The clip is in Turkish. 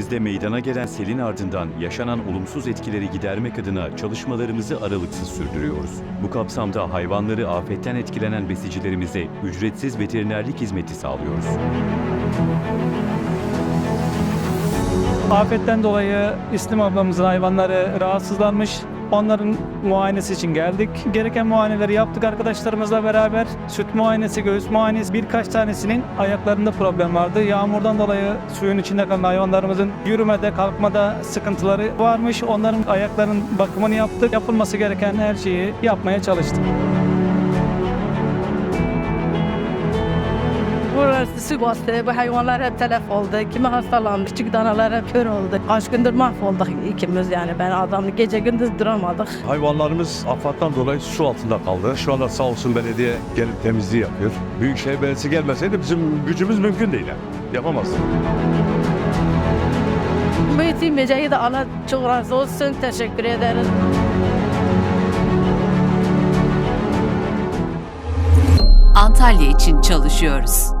bölgemizde meydana gelen selin ardından yaşanan olumsuz etkileri gidermek adına çalışmalarımızı aralıksız sürdürüyoruz. Bu kapsamda hayvanları afetten etkilenen besicilerimize ücretsiz veterinerlik hizmeti sağlıyoruz. Afetten dolayı İslim ablamızın hayvanları rahatsızlanmış. Onların muayenesi için geldik. Gereken muayeneleri yaptık arkadaşlarımızla beraber. Süt muayenesi, göğüs muayenesi birkaç tanesinin ayaklarında problem vardı. Yağmurdan dolayı suyun içinde kalan hayvanlarımızın yürümede, kalkmada sıkıntıları varmış. Onların ayaklarının bakımını yaptık. Yapılması gereken her şeyi yapmaya çalıştık. Su bastı. Bu hayvanlar hep telef oldu. Kimi hastalandı. Küçük danalar hep kör oldu. Kaç gündür mahvolduk ikimiz yani. Ben adamla gece gündüz duramadık. Hayvanlarımız afattan dolayı su altında kaldı. Şu anda sağ olsun belediye gelip temizliği yapıyor. Büyükşehir Belediyesi gelmeseydi bizim gücümüz mümkün değil. yani. Yapamazdık. Bu yetimeceği de Allah çok razı olsun. Teşekkür ederiz. Antalya için çalışıyoruz.